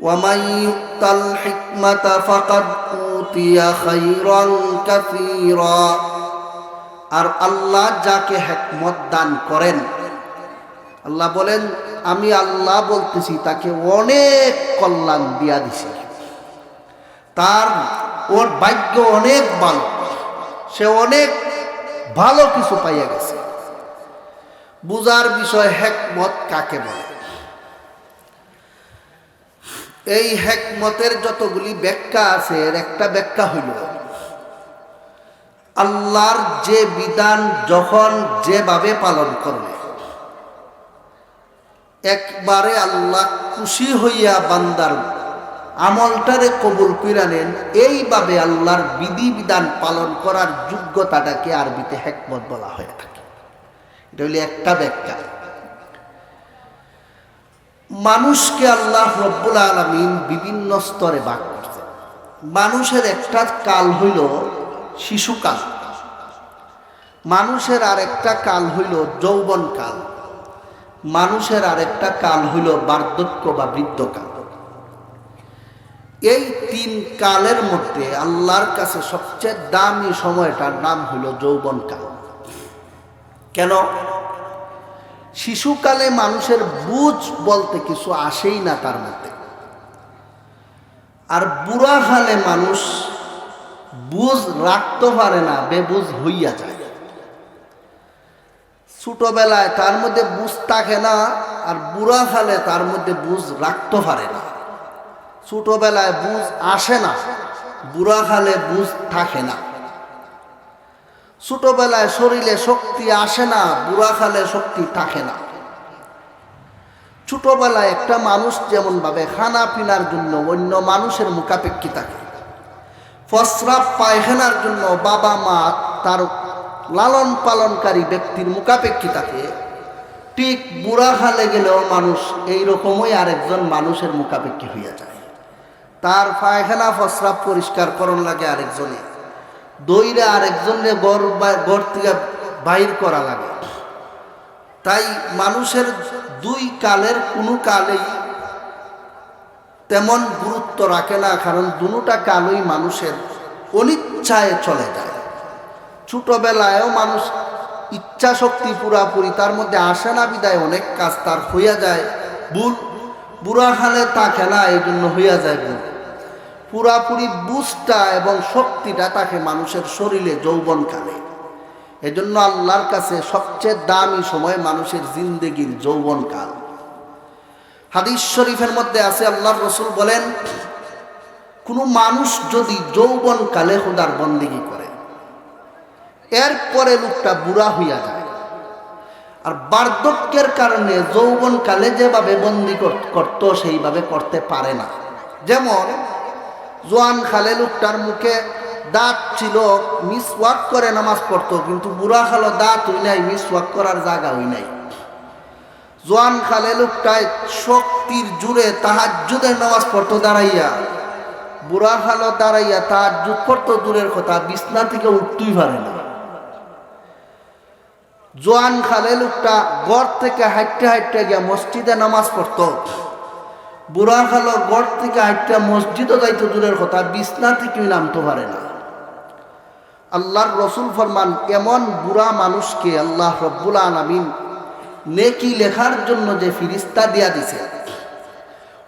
ومن يؤت الحكمة فقد أوتي خيرا كثيرا আর আল্লাহ যাকে হেকমত দান করেন আল্লাহ বলেন আমি আল্লাহ বলতেছি তাকে অনেক কল্যাণ দিয়া দিছি তার ওর ভাগ্য অনেক ভালো সে অনেক ভালো কিছু পাইয়া গেছে বুজার বিষয় হেকমত কাকে বলে এই হেকমতের যতগুলি ব্যাখ্যা আছে, এর একটা ব্যাখ্যা হইল, আল্লাহর যে বিধান যখন যেভাবে পালন করবে, একবারে আল্লাহ খুশি হইয়া বান্দার আমলটারে কবুল কইরা নেন, এইভাবে আল্লাহর বিধি বিধান পালন করার যোগ্যতাটাকে আরবিতে হেকমত বলা হয়ে থাকে। এটা হইলে একটা ব্যাখ্যা। মানুষকে আল্লাহ রব্বুল আলমিন বিভিন্ন স্তরে ভাগ করছে মানুষের একটা কাল হইল শিশুকাল। মানুষের আরেকটা কাল হইল যৌবন কাল মানুষের আরেকটা কাল হইল বার্ধক্য বা বৃদ্ধকাল। এই তিন কালের মধ্যে আল্লাহর কাছে সবচেয়ে দামি সময়টার নাম হইল যৌবন কাল কেন? শিশুকালে মানুষের বুঝ বলতে কিছু আসেই না তার মধ্যে। আর বুড়া কালে মানুষ বুঝ রাখতে পারে না, বেবুজ হইয়া যায়। ছোটবেলায় তার মধ্যে বুঝ থাকে না, আর বুড়া খালে তার মধ্যে বুঝ রাখতে পারে না। ছোটবেলায় বুঝ আসে না, বুড়া খালে বুঝ থাকে না। ছোটবেলায় শরীরে শক্তি আসে না, বুড়া খালে শক্তি থাকে না। ছোটবেলায় একটা মানুষ যেমন ভাবে খানা পিনার জন্য অন্য মানুষের মুখাপেক্ষী থাকে ফসরাপ পায়খানার জন্য বাবা মা তার লালন পালনকারী ব্যক্তির মুখাপেক্ষী থাকে, ঠিক বুড়া খালে গেলেও মানুষ এই রকমই আরেকজন মানুষের মুখাপেক্ষী হইয়া যায়। তার পায়খানা ফসরাপ পরিষ্কার করণ লাগে আরেকজনে দইরে আরেকজনে গড় গড় থেকে বাহির করা লাগে। তাই মানুষের দুই কালের কোনো কালেই তেমন গুরুত্ব রাখে না, কারণ দুটা কালই মানুষের অনিচ্ছায় চলে যায়। ছোটবেলায়ও মানুষ ইচ্ছা শক্তি পুরাপুরি, তার মধ্যে আসে না বিদায়, অনেক কাজ তার হইয়া যায়, ভুল, বুড়া খালে তাকে না এই জন্য হইয়া যায় ভুল। পুরাপুরি বুঝটা এবং শক্তিটা তাকে মানুষের শরীরে যৌবন কালে। এজন্য আল্লাহর কাছে সবচেয়ে দামি সময় মানুষের জিন্দেগির যৌবন কাল। হাদিস শরীফের মধ্যে আছে, আল্লাহর রসুল বলেন, কোনো মানুষ যদি যৌবন কালে খুদার বন্দিগি করে এরপরে লোকটা বুড়া হইয়া যায়। আর বার্ধক্যের কারণে যৌবন কালে যেভাবে বন্দি করত, সেইভাবে করতে পারে না। যেমন জোয়ান খালে লোকটার মুখে দাঁত ছিল, মিস ওয়াক করে নামাজ পড়তো, কিন্তু বুড়া খালো দাঁত হই নাই, মিস ওয়াক করার জায়গা হই নাই। জোয়ান খালে লোকটায় শক্তির জুড়ে তাহার যুদের নামাজ পড়তো দাঁড়াইয়া। বুড়া খালো দাঁড়াইয়া যুগ পড়তো দূরের কথা, বিছনা থেকে উঠতেই পারে না। জোয়ান খালে লোকটা গড় থেকে হাইটে হাইটে গিয়া মসজিদে নামাজ পড়তো। বুড়া খালো গড় থেকে হাইটে মসজিদও যাইতো দূরের কথা, বিছনা থেকেই নামতে পারে না। আল্লাহর রসুল ফরমান, এমন বুড়া মানুষকে আল্লাহ রব্বুল আলমিন নেকি লেখার জন্য যে ফিরিস্তা দিয়া দিছে,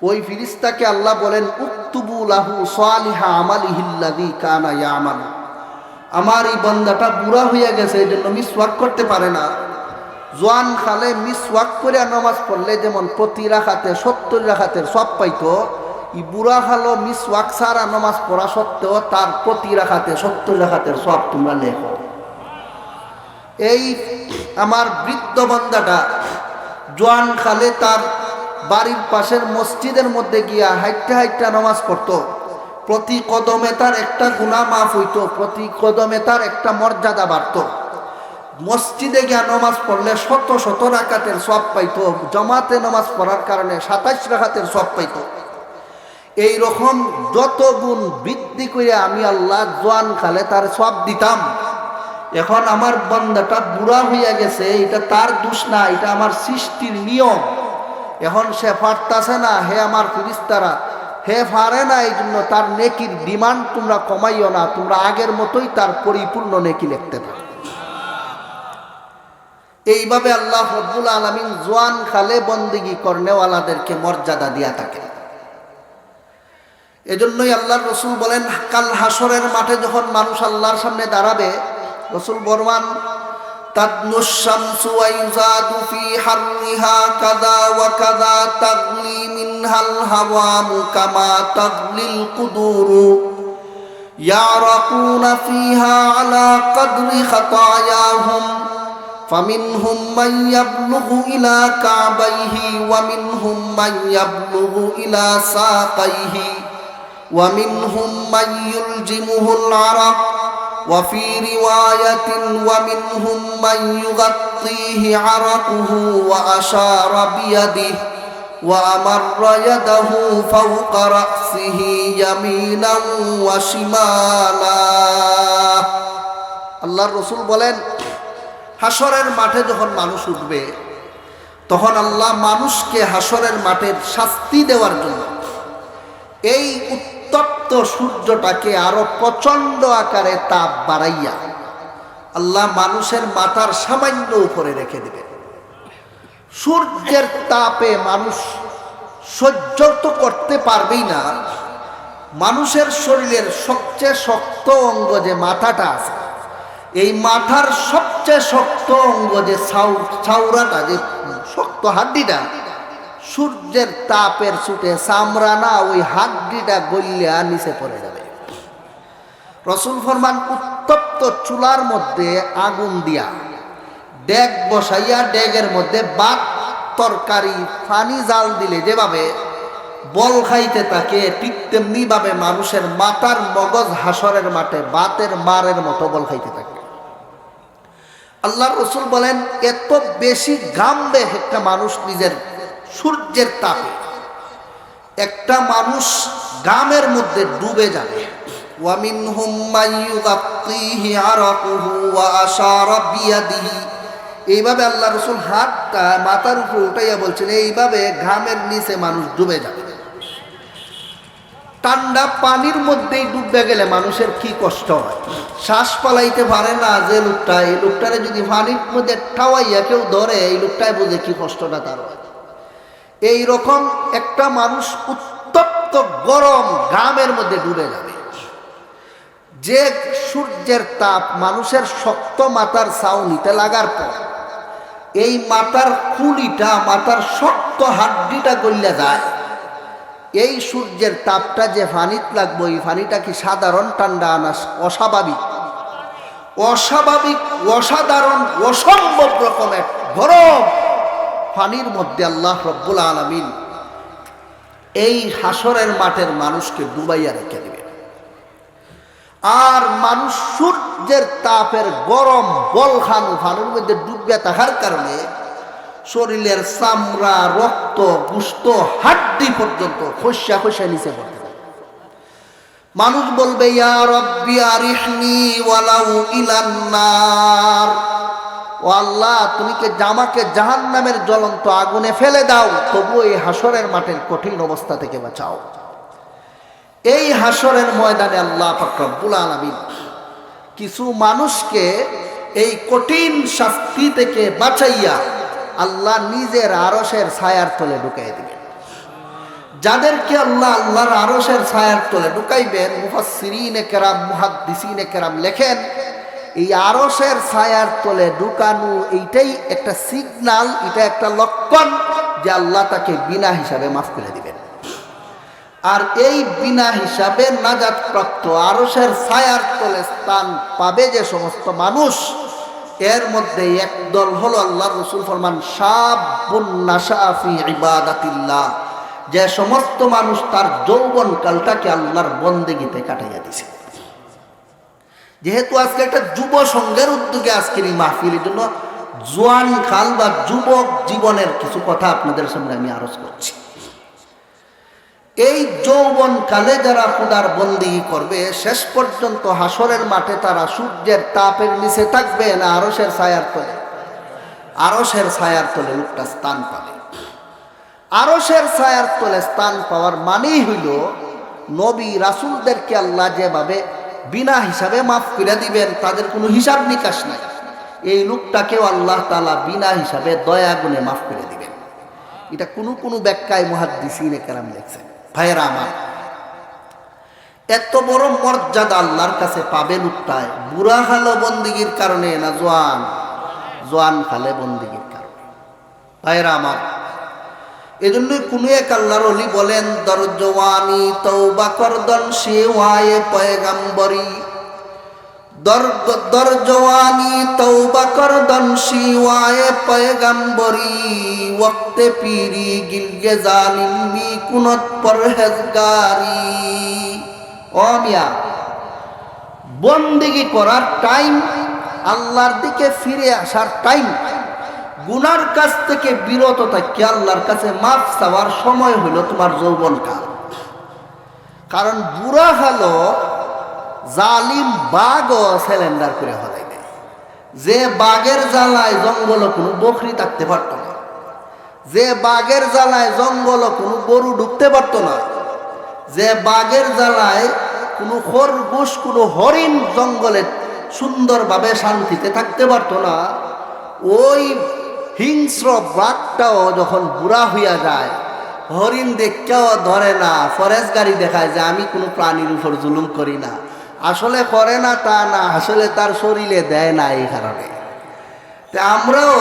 ওই ফিরিস্তাকে আল্লাহ বলেন উক্তুবু লাহু সালিহা আমালিহিল্লাদি কানা ইয়ামাল। আমার এই বন্দাটা বুড়া হইয়া গেছে, এই জন্য মিসওয়াক করতে পারে না। জোয়ান খালে মিস ওয়াক করে নামাজ পড়লে যেমন প্রতি রাখাতে, সত্তর রাখাতের সব পাইতো, ই বুড়া খালো মিসওয়াক সারা নামাজ পড়া সত্ত্বেও তার প্রতি রাখাতে, সত্তর রাখাতের সব তোমরা লেখো। এই আমার বৃদ্ধ বন্দাটা জোয়ান খালে তার বাড়ির পাশের মসজিদের মধ্যে গিয়া হাইটটা হাইটটা নামাজ পড়তো। প্রতি কদমে তার একটা গুণা মাফ হইতো, প্রতি কদমে তার একটা মর্যাদা বাড়ত। মসজিদে গিয়া নামাজ পড়লে শত শত রাকাতের সব পাইত, জমাতে নামাজ পড়ার কারণে সাতাইশ রাকাতের সব পাইতো। এই রকম যত গুণ বৃদ্ধি করে আমি আল্লাহ জোয়ান খালে তার সব দিতাম। এখন আমার বন্দাটা বুড়া হইয়া গেছে, এটা তার দোষ না, এটা আমার সৃষ্টির নিয়ম। এখন সে পারতাছে না, হে আমার ফিরিস্তারা, হে পারে না এই জন্য তার নেকির ডিমান্ড তোমরা কমাইও না, তোমরা আগের মতোই তার পরিপূর্ণ নেকি লিখতে পারো। এইভাবে আল্লাহ রব্বুল আলমিন জোয়ান খালে বন্দিগি কর্নেওয়ালাদেরকে মর্যাদা দিয়া থাকে এজন্যই আল্লাহর রসুল বলেন কাল হাসরের মাঠে যখন মানুষ আল্লাহর সামনে দাঁড়াবে রসুল বর্মান تدنو الشمس ويزاد في حرها كذا وكذا تغلي منها الهوام كما تغلي القدور يعرقون فيها على قدر خطاياهم فمنهم من يبلغ إلى كعبيه ومنهم من يبلغ إلى ساقيه ومنهم من يلجمه العرق وفي رواية ومنهم من يغطيه عرقه وأشار بيده وأمر يده فوق رأسه يمينا وشمالا আল্লাহর রসুল বলেন হাসরের মাঠে যখন মানুষ উঠবে, তখন আল্লাহ মানুষকে হাসরের মাঠের শাস্তি দেওয়ার জন্য এই উত্তপ্ত সূর্যটাকে আরও প্রচণ্ড আকারে তাপ বাড়াইয়া আল্লাহ মানুষের মাথার সামান্য উপরে রেখে দেবে। সূর্যের তাপে মানুষ সহ্য তো করতে পারবেই না। মানুষের শরীরের সবচেয়ে শক্ত অঙ্গ যে মাথাটা আছে এই মাথার সবচেয়ে শক্ত অঙ্গ যে ছাউরাটা যে শক্ত হাড্ডিটা, সূর্যের তাপের ছুটে চামড়া না ওই হাড্ডিটা গলিয়া নিচে পড়ে যাবে। রসুল ফরমান উত্তপ্ত চুলার মধ্যে আগুন দিয়া ডেগ বসাইয়া, ডেগের মধ্যে বাত, তরকারি পানি জাল দিলে যেভাবে বল খাইতে থাকে ঠিক তেমনি ভাবে মানুষের মাথার মগজ হাসরের মাঠে, বাতের মারের মতো বল খাইতে থাকে। আল্লাহ রসুল বলেন, এত বেশি গামবে একটা মানুষ নিজের সূর্যের তাপে। একটা মানুষ গামের মধ্যে ডুবে যাবে। ওয়ামিন এইভাবে আল্লাহ রসুল হাতটা মাথার উপরে উঠাইয়া বলছেন, এইভাবে ঘামের নিচে মানুষ ডুবে যাবে। ঠান্ডা পানির মধ্যেই ডুববে গেলে মানুষের কি কষ্ট হয়? শ্বাস পালাইতে পারে না যে লোকটা। এই লোকটারে যদি পানির মধ্যে ঠাওয়াইয়া কেউ ধরে, এই লোকটাই বোঝে কি কষ্টটা তার হয়। এই রকম একটা মানুষ উত্তপ্ত গরম গ্রামের মধ্যে ডুবে যাবে। যে সূর্যের তাপ মানুষের শক্ত মাথার ছাউনিতে লাগার পর, এই মাথার কুলিটা মাথার শক্ত হাড্ডিটা গলিয়া যায়। এই সূর্যের তাপটা যে ফানিত লাগবো এই ফানিটা কি সাধারণ ঠান্ডা না অস্বাভাবিক? অস্বাভাবিক, অসাধারণ, অসম্ভব রকমের গরম পানির মধ্যে আল্লাহ রব্বুল আলমিন এই হাসরের মাঠের মানুষকে ডুবাইয়া রেখে দেবে আর মানুষ সূর্যের তাপের গরম বল খানু ফানুর মধ্যে ডুবে থাকার কারণে শরীরের চামড়া, রক্ত, গুস্ত, হাড্ডি পর্যন্ত খসা খসা নিচে থাকে। মানুষ বলবে তুমি কে জামাকে জাহান নামের জ্বলন্ত আগুনে ফেলে দাও? তবু এই হাসরের মাঠের কঠিন অবস্থা থেকে বাঁচাও। এই হাসরের ময়দানে আল্লাহ ফাকরুল আলমিন কিছু মানুষকে এই কঠিন শাস্তি থেকে বাঁচাইয়া আল্লাহ নিজের আরসের ছায়ার তলে ঢুকাই দিবেন। যাদেরকে আল্লাহ আল্লাহর আরসের ছায়ার তলে ঢুকাইবেন মুফাসিরিনে কেরাম, মুহাদ্দিসিনে কেরাম লেখেন, এই আরসের ছায়ার তলে ঢুকানো এইটাই একটা সিগনাল এটা একটা লক্ষণ যে আল্লাহ তাকে বিনা হিসাবে মাফ করে দিবেন। আর এই বিনা হিসাবে নাজাত প্রাপ্ত আরসের ছায়ার তলে স্থান পাবে যে সমস্ত মানুষ এর মধ্যে একদল হলো আল্লাহ রসুল ফরমান ইবাদাতিল্লাহ যে সমস্ত মানুষ তার যৌবন কালটাকে আল্লাহর বন্দেগিতে কাটাইয়া দিছে। যেহেতু আজকে একটা যুব সংঘের উদ্যোগে আজকের এই মাহফিলের জন্য জোয়ান খাল বা যুবক জীবনের কিছু কথা আপনাদের সামনে আমি আরজ করছি। এই যৌবন কালে যারা খুদার বন্দি করবে, শেষ পর্যন্ত হাসরের মাঠে তারা সূর্যের তাপের নিচে থাকবে না আরসের ছায়ার তলে। আরসের ছায়ার তলে লোকটা স্থান পাবে। আরসের ছায়ার তলে স্থান পাওয়ার মানেই হইল, নবী রাসুলদেরকে আল্লাহ যেভাবে বিনা হিসাবে মাফ করে দিবেন, তাদের কোনো হিসাব নিকাশ নাই। এই লোকটাকেও আল্লাহ তালা বিনা হিসাবে দয়া গুণে মাফ করে দিবেন। এটা কোনো কোনো ব্যাখ্যায় মহাদ্দিসিনে কেরাম লেখছেন। ভাইয়েরা আমার, এত বড় মর্যাদা আল্লাহর কাছে পাবে লোকটায় বুড়া খালো বন্দিগির কারণে না জোয়ান? জোয়ান খালে বন্দিগির কারণে। ভাইয়েরা আমার, এজন্যই কোনো এক আল্লাহর অলি বলেন দর জওয়ানি তৌবা করদন সে ওয়ায়ে পয়গাম্বরী। জওয়ানি তৌবা করদন সে ওয়ায়ে পয়গাম্বরী, ওয়াক্তে পীরি গিলগে জালিম বি কুনত পরহেজগারি। ও মিয়া, বন্দিগি করার টাইম, আল্লাহর দিকে ফিরে আসার টাইম, গুনার কাছ থেকে বিরত থাকি, আল্লাহর কাছে মাফ চাওয়ার সময় হইল তোমার যৌবনকাল। কারণ বুড়া হলো জালিম বাঘও সিলিন্ডার করে হলাই যে বাঘের জ্বালায় জঙ্গল কোনো বকরি থাকতে পারতো না, যে বাঘের জ্বালায় জঙ্গল কোনো গরু ঢুকতে পারতো না, যে বাঘের জ্বালায় কোনো খরগোশ, কোনো হরিণ জঙ্গলে সুন্দরভাবে শান্তিতে থাকতে পারতো না, ওই হিংস্র বাঘটাও যখন বুড়া হইয়া যায়, হরিণ দেখতেও ধরে না, ফরেস্ট গাড়ি দেখায় যে আমি কোনো প্রাণীর উপর জুলুম করি না। আসলে করে না, তা না, আসলে তার শরীরে দেয় না এই কারণে। তা আমরাও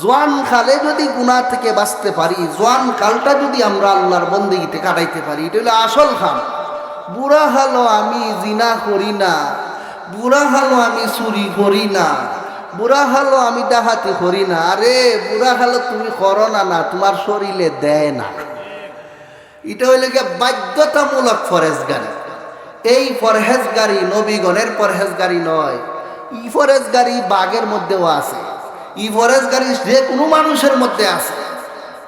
জোয়ান কালে যদি গুণা থেকে বাঁচতে পারি, জোয়ান কালটা যদি আমরা আল্লাহর বন্দিগিতে কাটাইতে পারি, এটা হলো আসল খাম বুড়া হালো আমি জিনা করি না, বুড়া হালো আমি চুরি করি না, বুড়া হালো আমি ডাহাতি করি না। আরে, বুড়া হালো তুমি করো না না, তোমার শরীরে দেয় না। এটা হইলে গিয়ে বাধ্যতামূলক ফরেজগারি। এই ফরহেজগারি নবীগণের ফরহেজগারি নয়। ই ফরেজগারি বাঘের মধ্যেও আছে। ই ফরেজগারি যে কোনো মানুষের মধ্যে আছে।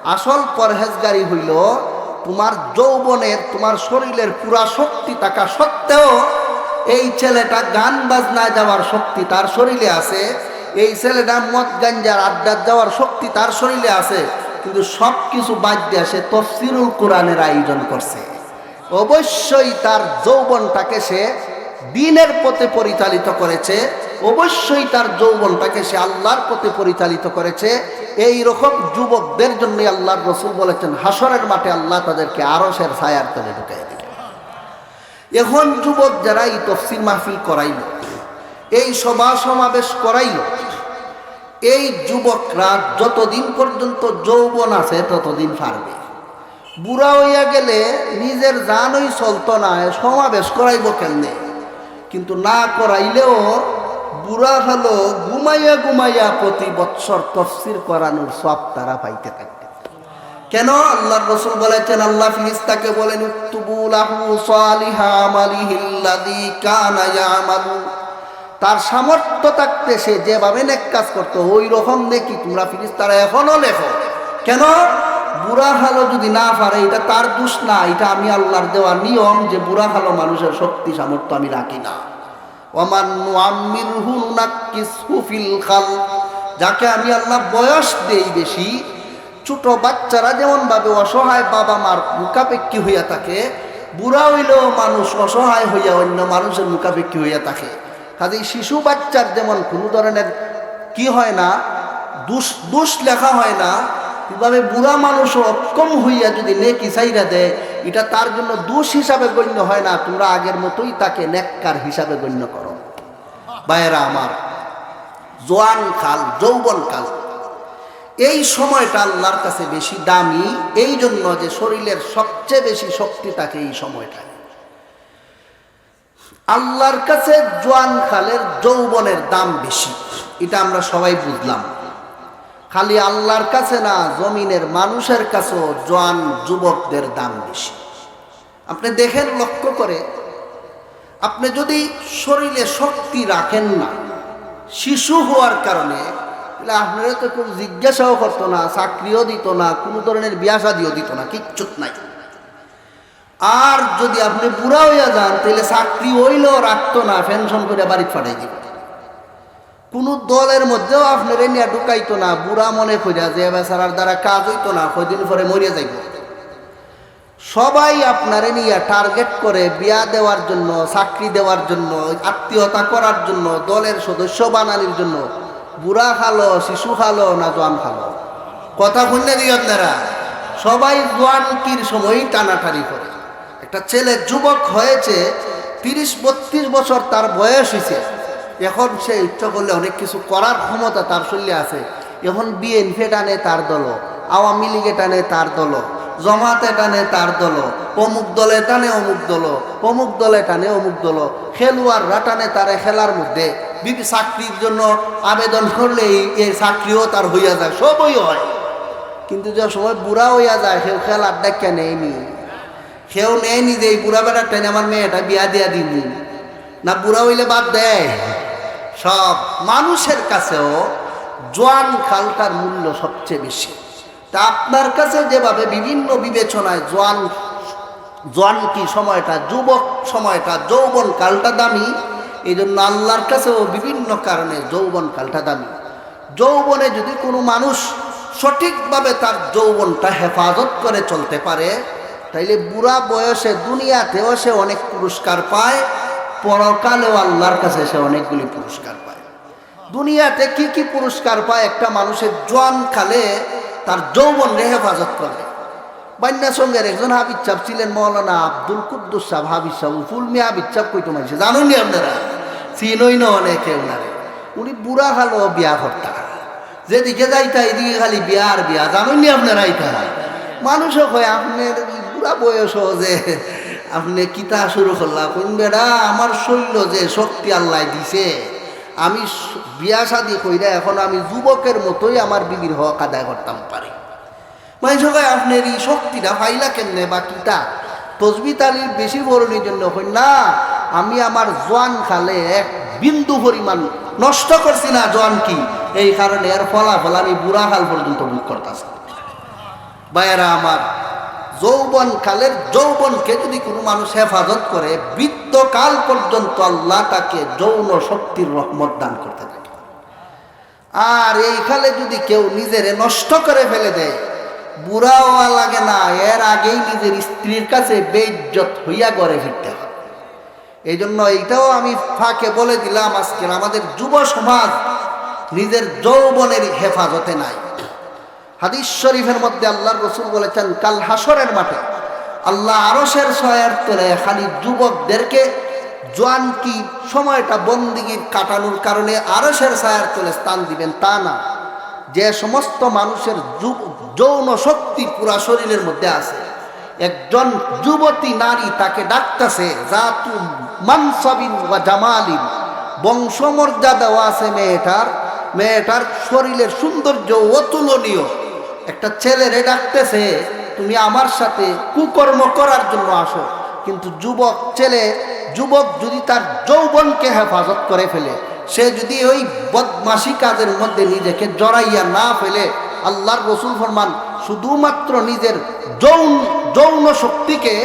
আসল পরহেজগারি হইল তোমার যৌবনের, তোমার শরীরের পুরা শক্তি থাকা সত্ত্বেও এই ছেলেটা গান বাজনায় যাওয়ার শক্তি তার শরীরে আছে। এই ছেলেটা মদ গাঞ্জার আড্ডার যাওয়ার শক্তি তার শরীরে আছে। কিন্তু সব কিছু বাদ দিয়ে সে তফসিরুল কোরআনের আয়োজন করছে। অবশ্যই তার যৌবনটাকে সে দিনের পথে পরিচালিত করেছে। অবশ্যই তার যৌবনটাকে সে আল্লাহর পথে পরিচালিত করেছে। এই রকম যুবকদের জন্য আল্লাহর রসুল বলেছেন, হাসরের মাঠে আল্লাহ তাদেরকে আরসের ছায়ার তলে ঢুকাই দিলেন এখন যুবক যারা এই তফসিল মাহফিল করাইল, এই সভা সমাবেশ করাইল, এই যুবকরা যতদিন পর্যন্ত যৌবন আছে ততদিন পারবে। বুড়া হইয়া গেলে নিজের জানই চলতো না সমাবেশ করাইব কেমনে? কিন্তু না করাইলেও বুড়া হলো ঘুমাইয়া ঘুমাইয়া প্রতি বৎসর তফসির করানোর সব তারা পাইতে থাকবে কেন? আল্লাহ রসুল বলেছেন, আল্লাহ ফিরিস্তাকে বলেন তার সামর্থ্য থাকতে সে যেভাবে নেক কাজ করতো, ওই রকম নেকি তোমরা ফিরিস্তারা এখনও লেখো। কেন? বুড়া হালো যদি না পারে, এটা তার দোষ না, এটা আমি আল্লাহর দেওয়া নিয়ম যে বুড়া হালো মানুষের শক্তি, সামর্থ্য আমি রাখি না। নুআম্মিরহু নুনাক্কিসহু খাল, যাকে আমি আল্লাহ বয়স দেই বেশি, ছোট বাচ্চারা যেমন ভাবে অসহায় বাবা মার মুখাপেক্ষী হইয়া থাকে, বুড়া হইলেও মানুষ অসহায় হইয়া অন্য মানুষের মুখাপেক্ষী হইয়া থাকে। কাজে শিশু বাচ্চার যেমন কোনো ধরনের কি হয় না, দুষ দুষ লেখা হয় না কীভাবে বুড়া মানুষও অক্ষম হইয়া যদি নেকি চাইরা দেয়, এটা তার জন্য দোষ হিসাবে গণ্য হয় না। তোমরা আগের মতোই তাকে নেককার হিসাবে গণ্য করো। বায়েরা আমার, জোয়ান কাল, যৌবন কাল, এই সময়টা আল্লাহর কাছে বেশি দামি, এই জন্য যে শরীরের সবচেয়ে বেশি শক্তি থাকে এই সময়টায় আল্লাহর কাছে জোয়ান কালের যৌবনের দাম বেশি, এটা আমরা সবাই বুঝলাম। খালি আল্লাহর কাছে না, জমিনের মানুষের কাছেও জোয়ান যুবকদের দাম বেশি। আপনি দেখেন লক্ষ্য করে, আপনি যদি শরীরে শক্তি রাখেন না, শিশু হওয়ার কারণে আপনারা তো কেউ জিজ্ঞাসাও করতো না, চাকরিও দিত না, কোনো ধরনের বিয়া শাদিও দিত না, কিচ্ছুত নাই। আর যদি আপনি বুড়া হইয়া যান, তাহলে চাকরি হইলেও রাখতো না, পেনশন করে বাড়ি পাঠাই দিব কোনো দলের মধ্যেও আপনার নিয়ে ঢুকাইতো না, বুড়া মনে করিয়া যে বেচারার দ্বারা কাজ হইতো না, কয়দিন পরে মরিয়া যাইব। সবাই আপনারে নিয়ে টার্গেট করে বিয়া দেওয়ার জন্য, চাকরি দেওয়ার জন্য, আত্মীয়তা করার জন্য, দলের সদস্য বানানোর জন্য, বুড়া খালো, শিশু খালো না জোয়ান খালো। কথা শুনলে দিই আপনারা, সবাই জোয়ানকির সময়ই টানাটানি করে। একটা ছেলে যুবক হয়েছে, তিরিশ বত্রিশ বছর তার বয়স হয়েছে এখন সে ইচ্ছা করলে অনেক কিছু করার ক্ষমতা তার শরীরে আছে। এখন বিএনপি টানে তার দল, আওয়ামী লীগে টানে তার দল, জমাতে টানে তার দল, অমুক দলে টানে অমুক দল, অমুক দলে টানে অমুক দল, খেলোয়াড়রা টানে তারে খেলার মধ্যে। চাকরির জন্য আবেদন করলেই এই চাকরিও তার হইয়া যায়, সবই হয়। কিন্তু যে সময় বুড়া হইয়া যায়, সেও খেলার ডাক্কা নেয়নি। সেও নেয়নি যে এই বুড়া বেড়ার টেনে আমার মেয়েটা বিয়া দিয়া দিবি। না বুড়া হইলে বাদ দেয়। সব মানুষের কাছেও জোয়ান খালটার মূল্য সবচেয়ে বেশি। তা আপনার কাছে যেভাবে বিভিন্ন বিবেচনায় জোয়ান জোয়ান কি সময়টা, যুবক সময়টা, যৌবন কালটা দামি এই জন্য আল্লাহর কাছেও বিভিন্ন কারণে যৌবন কালটা দামি। যৌবনে যদি কোনো মানুষ সঠিকভাবে তার যৌবনটা হেফাজত করে চলতে পারে, তাইলে বুড়া বয়সে দুনিয়াতেও সে অনেক পুরস্কার পায় পরকালেও আল্লাহর কাছে সে অনেকগুলি পুরস্কার পায়। দুনিয়াতে কি কি পুরস্কার পায়? একটা মানুষের জোয়ান কালে তার যৌবন হেফাজত করে। সঙ্গের একজন হাবিজ চাপ ছিলেন, মৌলানা আব্দুল কুদ্দুস সাহ হাবিজ সাহ মিয়া হাবিজ চাপ কইতো মানছে জানুন নি আপনারা? চিনই না অনেকে ওনারে উনি বুড়া খালো, বিয়া করতা। যেদিকে যাইতা এদিকে খালি বিয়া আর বিয়া। জানুন নি আপনারা ইটা মানুষও কয়, আপনার বুড়া বয়স যে আপনি কিতা শুরু করলাম কোন বেড়া, আমার শৈল যে শক্তি আল্লাহ দিছে, আমি বিয়া শাদি কইরা এখন আমি যুবকের মতোই আমার বিবির হক আদায় করতাম পারি। মানে সবাই, আপনার এই শক্তিটা পাইলা কেমনে বা কিতা? তসবি তালির বেশি বরণের জন্য কই না, আমি আমার জোয়ান খালে এক বিন্দু পরিমাণ নষ্ট করছি না, জোয়ান কি? এই কারণে এর ফলাফল আমি বুড়া হাল পর্যন্ত ভোগ করতেছি। বায়েরা আমার যৌবন কালের যৌবনকে যদি কোনো মানুষ হেফাজত করে, বৃদ্ধকাল পর্যন্ত আল্লাহ তাকে যৌন শক্তির রহমত দান করতে থাকে। আর এইখানে যদি কেউ নিজেরে নষ্ট করে ফেলে দেয় বুড়া হওয়া লাগে না, এর আগেই নিজের স্ত্রীর কাছে বেইজ্জত হইয়া গড়ে ফিরতে হয়। এই জন্য এইটাও আমি ফাঁকে বলে দিলাম, আজকের আমাদের যুব সমাজ নিজের যৌবনের হেফাজতে নাই। হাদিস শরীফের মধ্যে আল্লাহর রসুল বলেছেন, কাল হাসরের মাঠে আল্লাহ আরসের সয়ের তোলে খালি যুবকদেরকে জোয়ান কি সময়টা বন্দিগির কাটানোর কারণে আরসের ছায়ার তোলে স্থান দিবেন তা না। যে সমস্ত মানুষের যৌন শক্তি পুরা শরীরের মধ্যে আছে। একজন যুবতী নারী তাকে ডাকতেছে, জাতু মানসাবিন বা জামালিন। বংশমর্যাদাও আছে মেয়েটার মেয়েটার শরীরের সৌন্দর্য অতুলনীয়। একটা ছেলেরে ডাকতেছে, তুমি আমার সাথে কুকর্ম করার জন্য আসো। কিন্তু যুবক ছেলে, যুবক যদি তার যৌবনকে হেফাজত করে ফেলে, সে যদি ওই বদমাসি কাজের মধ্যে নিজেকে জড়াইয়া না ফেলে, আল্লাহর রসুল ফরমান, শুধুমাত্র নিজের যৌন যৌন শক্তিকে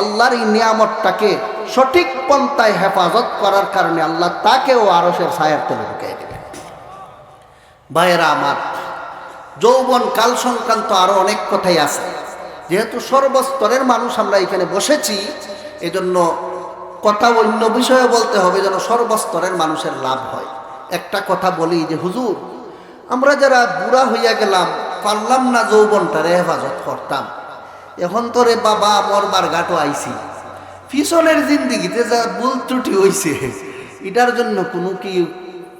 আল্লাহর এই নিয়ামতটাকে সঠিক পন্থায় হেফাজত করার কারণে আল্লাহ তাকেও আরসের ছায়ার তেলে ঢুকিয়ে দেবে ভাইয়েরা আমার যৌবন, কাল সংক্রান্ত আরও অনেক কথাই আছে। যেহেতু সর্বস্তরের মানুষ আমরা এখানে বসেছি, এজন্য কথা অন্য বিষয়ে বলতে হবে যেন সর্বস্তরের মানুষের লাভ হয়। একটা কথা বলি যে, হুজুর, আমরা যারা বুড়া হইয়া গেলাম, পারলাম না যৌবনটারে হেফাজত করতাম। এখন তো রে বাবা মরবার গাটো আইছি। পিছনের জিন্দিগিতে যা ভুল ত্রুটি হইছে, এটার জন্য কোনো কি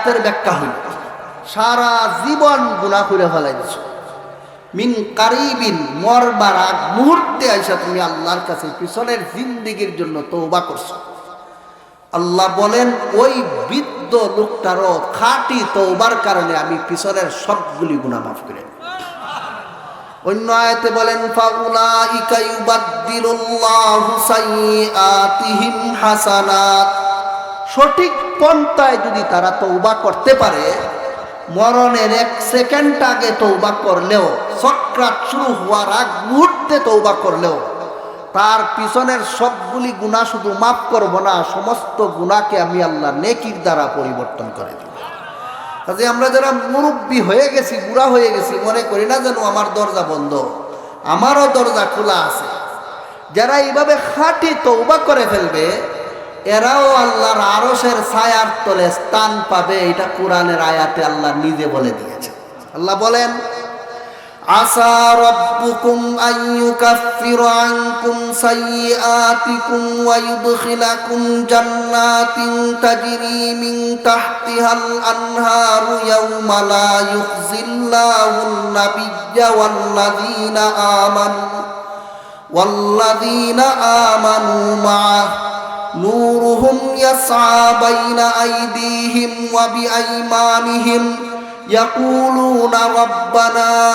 আয়াতের ব্যাখ্যা হইল। সারা জীবন গুণা করে ফেলাইছ। মিন কারিবিন, মরবার আগ মুহূর্তে আইসা তুমি আল্লাহর কাছে পিছনের জিন্দিগির জন্য তৌবা করছ। আল্লাহ বলেন, ওই বৃদ্ধ লোকটারও খাঁটি তৌবার কারণে আমি পিছনের সবগুলি গুণা মাফ করে। অন্য আয়াতে বলেন, ফাউলাইকা ইউবাদদিলুল্লাহু সাইয়্যাতিহিম হাসানাত। সঠিক পন্থায় যদি তারা তৌবা করতে পারে, মরণের এক সেকেন্ড আগে তৌবা করলেও চক্রাত শুরু হওয়ার আগ মুহূর্তে তৌবা করলেও, তার পিছনের সবগুলি গুণা শুধু মাফ করব না, সমস্ত গুণাকে আমি আল্লাহ নেকির দ্বারা পরিবর্তন করে দেব। কাজে আমরা যারা মুরব্বী হয়ে গেছি, বুড়া হয়ে গেছি, মনে করি না যেন আমার দরজা বন্ধ, আমারও দরজা খোলা আছে। যারা এইভাবে খাঁটি তৌবা করে ফেলবে এরাও আল্লাহর আরসের ছায়ার তলে স্থান পাবে এটা কোরআনের আয়াতে আল্লাহ নিজে বলে দিয়েছে আল্লাহ বলেন আসা রব্বুকুম আন ইউকাফির আনকুম সাইয়্যাতিকুম ওয়া ইউদখিলাকুম জান্নাতিন তাজরি মিন তাহতিহাল আনহারু ইয়াওমা লা ইউখজিল্লাহুন নাবিয়্যা ওয়াল্লাযীনা আমানু والذين آمنوا معه نورهم يسعى بين أيديهم وبأيمانهم يقولون ربنا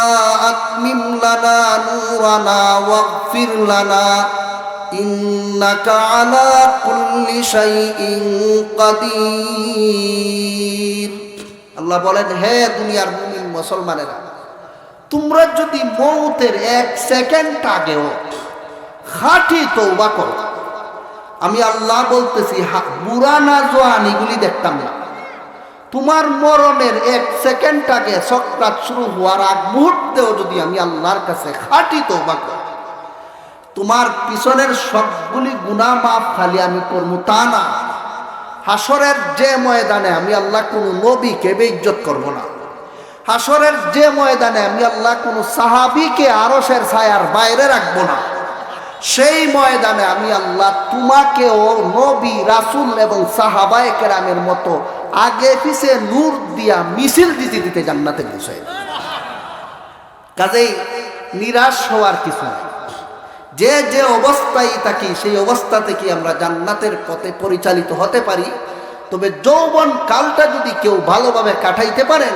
أتمم لنا نورنا واغفر لنا إنك على كل شيء قدير আল্লাহ বলেন হে দুনিয়ার মুমিন মুসলমানেরা তোমরা যদি মৌতের এক সেকেন্ড আগেও খাঁটি তৌবা করো আমি আল্লাহ বলতেছি বুড়া না জোয়ান, এগুলি দেখতাম না। তোমার মরণের এক সেকেন্ড আগে সক্রাত শুরু হওয়ার আগ মুহূর্তেও যদি আমি আল্লাহর কাছে খাটি তো তোমার পিছনের সবগুলি গুণা মাফ খালি আমি করব তা না। হাসরের যে ময়দানে আমি আল্লাহ কোনো নবীকে বেইজ্জত করব না। হাসরের যে ময়দানে আমি আল্লাহ কোনো সাহাবিকে আরসের ছায়ার বাইরে রাখব না। সেই ময়দানে আমি আল্লাহ তোমাকেও নবী, রাসুল এবং সাহাবায় কেরামের মতো আগে পিছে নূর দিয়া মিছিল দিতে দিতে জান্নাতে পৌঁছায় কাজেই নিরাশ হওয়ার কিছু নাই। যে যে অবস্থায় থাকি, সেই অবস্থা থেকে আমরা জান্নাতের পথে পরিচালিত হতে পারি? তবে যৌবন কালটা যদি কেউ ভালোভাবে কাটাইতে পারেন,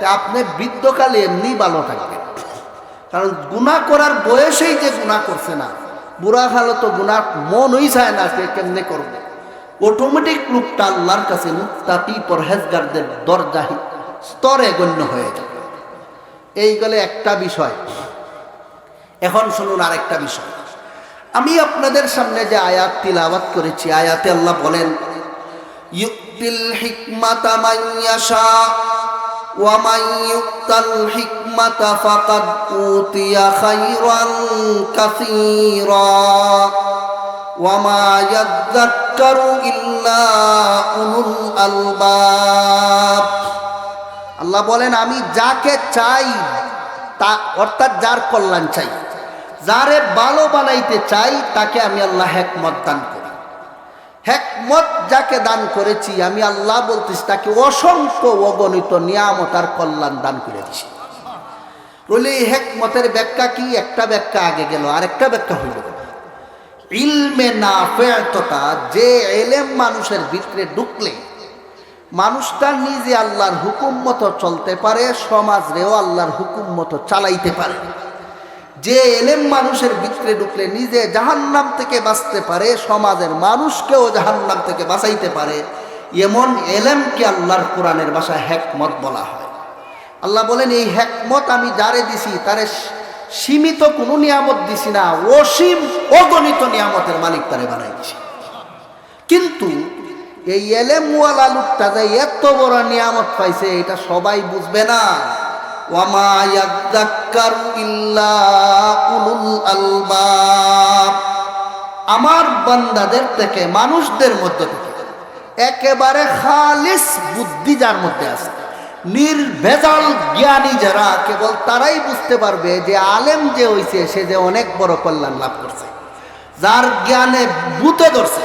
তা আপনি বৃদ্ধকালে এমনি ভালো থাকবেন। কারণ গুণা করার বয়সেই যে গুণা করছে না বুড়া খালো তো গুণার মনই চায় না, সে কেমনে করবে? অটোমেটিক লোকটা আল্লাহর কাছে মুক্তাকি পরহেজগারদের দরজাহি, স্তরে গণ্য হয়ে যাবে। এই গেলে একটা বিষয়। এখন শুনুন আরেকটা বিষয়। আমি আপনাদের সামনে যে আয়াত তিলাওয়াত করেছি, আয়াতে আল্লাহ বলেন ইউক্তিল হিকমাতা মান ইউক্তাল হিকমাতা ফাকাদ উতিয়া খাইরান কাসীরা ওয়া মা ইয়াযাক্কারু ইল্লা উলুল আলবাব আল্লাহ বলেন, আমি যাকে চাই, তা অর্থাৎ যার কল্যাণ চাই, যারে ভালো বানাইতে চাই, তাকে আমি আল্লাহ হেকমত দান করি হেকমত যাকে দান করেছি, আমি আল্লাহ বলতেছি, তাকে অসংখ্য অগণিত নিয়ামত আর কল্যাণ দান করে দিছি। বলে এই হেকমতের ব্যাখ্যা কি? একটা ব্যাখ্যা আগে গেল আর একটা ব্যাখ্যা হইল। ইলমে না ফেরতটা যে এলেম মানুষের ভিতরে ঢুকলে, মানুষটা নিজে আল্লাহর হুকুম মতো চলতে পারে, সমাজরেও আল্লাহর হুকুম মতো চালাইতে পারে। যে এলেম মানুষের ভিতরে ঢুকলে নিজে জাহান্নাম থেকে বাঁচতে পারে, সমাজের মানুষকেও জাহান্নাম থেকে বাঁচাইতে পারে, এমন এলেমকে আল্লাহর কোরআনের ভাষায় হ্যাকমত বলা হয়। আল্লাহ বলেন, এই হ্যাকমত আমি যারে দিছি, তারে সীমিত কোনো নিয়ামত দিছি না, অসীম, অগণিত নিয়ামতের মালিক তারে বানাইছি। কিন্তু এই এলেমওয়ালা লোকটা যে এত বড় নিয়ামত পাইছে, এটা সবাই বুঝবে না। ইল্লা উলুল আমার বান্দাদের থেকে, মানুষদের মধ্য থেকে একেবারে খালিস বুদ্ধি যার মধ্যে আছে। নির্ভেজাল জ্ঞানী যারা, কেবল তারাই বুঝতে পারবে যে আলেম যে হইছে, সে যে অনেক বড় কল্যাণ লাভ করছে। যার জ্ঞানে ভূতে ধরছে,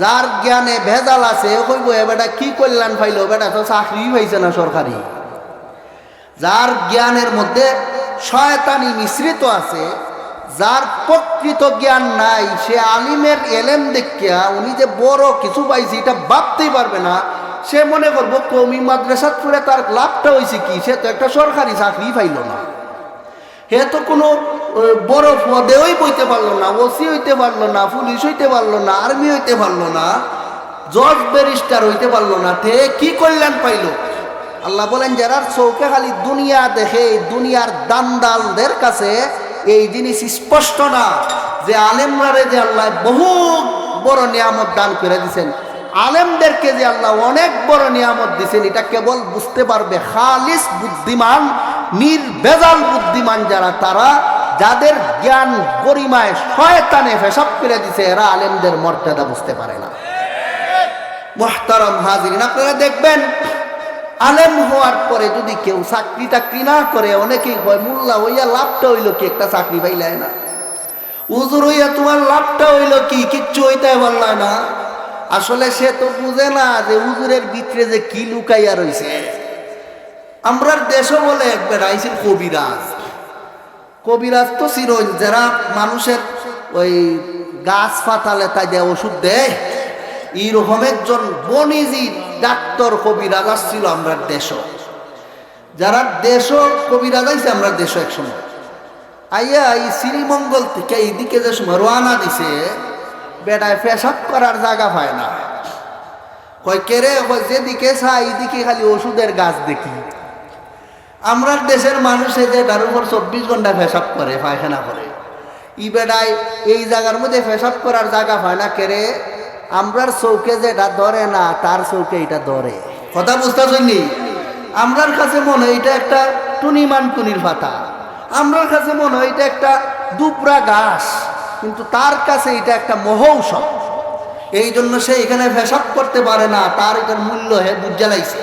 যার জ্ঞানে ভেজাল আছে কইব, এ বেটা কি কল্যাণ পাইলো? বেটা তো চাকরি পাইছে না সরকারি। যার জ্ঞানের মধ্যে শয়তানি মিশ্রিত আছে, যার প্রকৃত জ্ঞান নাই, সে আলিমের এলেম দেখিয়া উনি যে বড় কিছু পাইছে, এটা ভাবতেই পারবে না। সে মনে করব কমি মাদ্রাসাত পড়ে তার লাভটা হয়েছে কি? সে তো একটা সরকারি চাকরি পাইল না। হে তো কোনো বড় পদেই বইতে পারল না, ওসি হইতে পারল না, পুলিশ হইতে পারল না, আর্মি হইতে পারল না, জজ ব্যারিস্টার হইতে পারল না তে কি কল্যাণ পাইলো? আল্লাহ বলেন, যারা চৌকে খালি দুনিয়া দেখে, দুনিয়ার দান্দালদের কাছে এই জিনিস স্পষ্ট না, যে আলেমরারে যে আল্লাহ বহু বড় নিয়ামত দান করে দিছেন। আলেমদেরকে যে আল্লাহ অনেক বড় নিয়ামত দিছেন, এটা কেবল বুঝতে পারবে খালিস বুদ্ধিমান, নির্বেজাল বুদ্ধিমান যারা, তারা যাদের জ্ঞান গরিমায় শয়তানে ফেসাব করে দিছে, এরা আলেমদের মর্যাদা বুঝতে পারে না। মোহতারাম হাজিরিন, আপনারা দেখবেন আলেম হওয়ার পরে যদি কেউ চাকরি টাকরি না করে, অনেকেই হয় মোল্লা হইয়া লাভটা হইল কি? একটা চাকরি পাইলাই না। উজুর হইয়া তোমার লাভটা হইল কি? কিচ্ছু হইতে পারলাম না। আসলে সে তো বুঝে না যে উজুরের ভিতরে যে কি লুকাইয়া রইছে। আমরার দেশও বলে একবার আইছিল কবিরাজ। কবিরাজ তো চিরন যারা মানুষের ওই গাছ পাতালে তাই দেয় ওষুধ দেয়। এইরকম একজন বনিজি ডাক্তার কবিরাজ আসছিল আমরা দেশ। যারা দেশ কবিরাজ আইছে আমরা দেশ একসময়। আইয়া এই শ্রীমঙ্গল থেকে এইদিকে যে সময় রোয়ানা দিছে, বেটায় পেশাব করার জায়গা পায় না। কয় কেরে যেদিকে চাই এইদিকে খালি ওষুধের গাছ দেখি। আমরা দেশের মানুষে যে তার উপর চব্বিশ ঘণ্টা পেশাব করে, পায়খানা করে। ই বেড়ায় এই জায়গার মধ্যে পেশাব করার জায়গা পায় না কেরে আমরার চৌকে যেটা ধরে না তার চৌকে এটা ধরে। কথা বুঝতে নি আমরার কাছে মনে হয় এটা একটা টুনিমান টুনির পাতা আমরার কাছে মনে হয় এটা একটা দুবরা গাছ কিন্তু তার কাছে এটা একটা মহৌষধ। এই জন্য সে এখানে পেশাব করতে পারে না তার এটার মূল্য হে বুঝালাইছে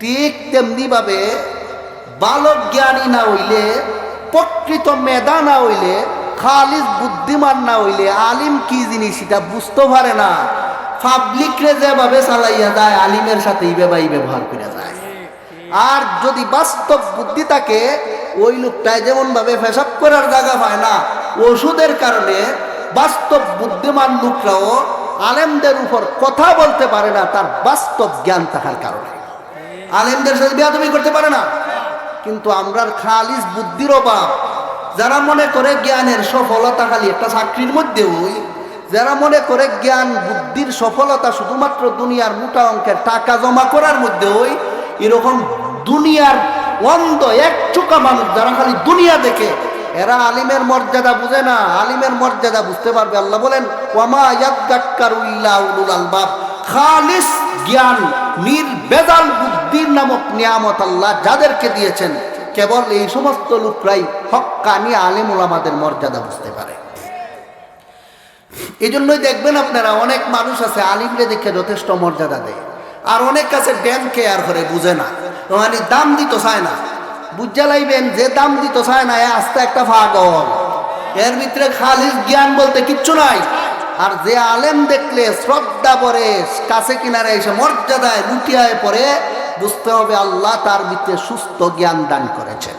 ঠিক তেমনি ভাবে বালক জ্ঞানী না হইলে প্রকৃত মেধা না হইলে খালিজ বুদ্ধিমান না হইলে আলিম কি জিনিস এটা বুঝতে পারে না। পাবলিকরে যেভাবে চালাইয়া যায়, আলিমের সাথে ইবেবাই ব্যবহার করে যায়। আর যদি বাস্তব বুদ্ধি থাকে, ওই লোকটায় যেমন ভাবে ফেসাব করার জায়গা পায় না, ওষুধের কারণে বাস্তব বুদ্ধিমান লোকরাও আলেমদের উপর কথা বলতে পারে না, তার বাস্তব জ্ঞান থাকার কারণে। আলেমদের সাথে বিয়াদবি করতে পারে না। কিন্তু আমরার খালিস বুদ্ধির অভাব যারা মনে করে জ্ঞানের সফলতা খালি একটা চাকরির মধ্যে ওই যারা মনে করে জ্ঞান বুদ্ধির সফলতা শুধুমাত্র দুনিয়ার মোটা অঙ্কের টাকা জমা করার মধ্যে ওই এরকম দুনিয়ার অন্ধ এক চোকা মানুষ যারা খালি দুনিয়া দেখে, এরা আলিমের মর্যাদা বুঝে না। আলিমের মর্যাদা বুঝতে পারবে, আল্লাহ বলেন আলবাব। খালিস জ্ঞান, নির্বেজাল বুদ্ধির নামক নিয়ামত আল্লাহ যাদেরকে দিয়েছেন কেবল এই সমস্ত লোকরাই হক্কানি আলিম ওলামাদের মর্যাদা বুঝতে পারে। এই জন্যই দেখবেন আপনারা অনেক মানুষ আছে আলিমরে দেখে যথেষ্ট মর্যাদা দেয়। আর অনেক কাছে ড্যাম কেয়ার করে বুঝে না। মানে দাম দিত চায় না। বুঝা লাইবেন যে দাম দিত চায় না, এ আস্তে একটা পাগল। এর ভিতরে খালিস জ্ঞান বলতে কিচ্ছু নাই। আর যে আলেম দেখলে শ্রদ্ধা পরে, কাছে কিনারে এসে মর্যাদায় লুটিয়ায় পরে বুঝতে হবে আল্লাহ তার ভিতরে সুস্থ জ্ঞান দান করেছেন।